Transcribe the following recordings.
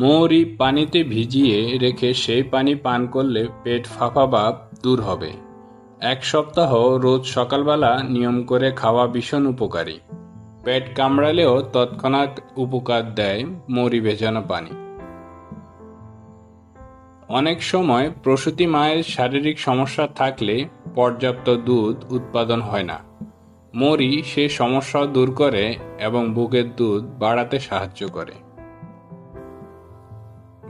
মৌরি পানিতে ভিজিয়ে রেখে সেই পানি পান করলে পেট ফাঁপা ভাব দূর হবে। এক সপ্তাহ রোজ সকালবেলা নিয়ম করে খাওয়া ভীষণ উপকারী। পেট কামড়ালেও তৎক্ষণাৎ উপকার দেয় মৌরি ভেজানো পানি। অনেক সময় প্রসূতি মায়ের শারীরিক সমস্যা থাকলে পর্যাপ্ত দুধ উৎপাদন হয় না। মরি সে সমস্যা দূর করে এবং বুকের দুধ বাড়াতে সাহায্য করে।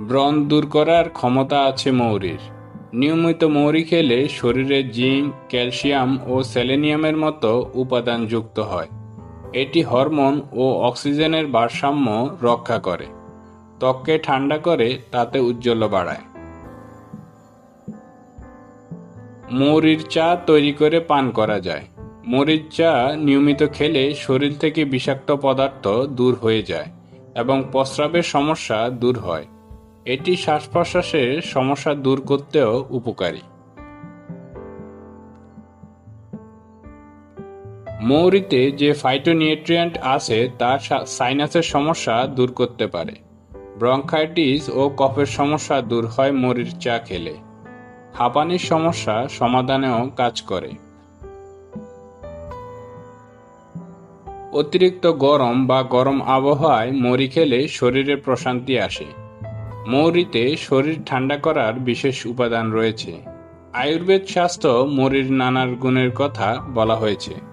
ব্রণ দূর করার ক্ষমতা আছে মৌরির। নিয়মিত মৌরি খেলে শরীরে জিঙ্ক, ক্যালসিয়াম ও সেলেনিয়ামের মতো উপাদান যুক্ত হয়। এটি হরমোন ও অক্সিজেনের ভারসাম্য রক্ষা করে। ত্বককে ঠান্ডা করে, তাতে উজ্জ্বল বাড়ায়। মৌরির চা তৈরি করে পান করা যায়। মরিচ চা নিয়মিত খেলে শরীর থেকে বিষাক্ত পদার্থ দূর হয়ে যায় এবং প্রস্রাবের সমস্যা দূর হয়। এটি শ্বাস প্রশ্বাসের সমস্যা দূর করতেও উপকারী। মৌরিতে যে ফাইটোনিউট্রিয়েন্ট আছে, তা সাইনাসের সমস্যা দূর করতে পারে। ব্রঙ্কাইটিস ও কফের সমস্যা দূর হয় মরির চা খেলে। হাঁপানির সমস্যা সমাধানেও কাজ করে। অতিরিক্ত গরম বা গরম আবহাওয়ায় মরি খেলে শরীরে প্রশান্তি আসে। মৌরিতে শরীর ঠান্ডা করার বিশেষ উপাদান রয়েছে। আয়ুর্বেদ স্বাস্থ্য মৌরির নানার গুণের কথা বলা হয়েছে।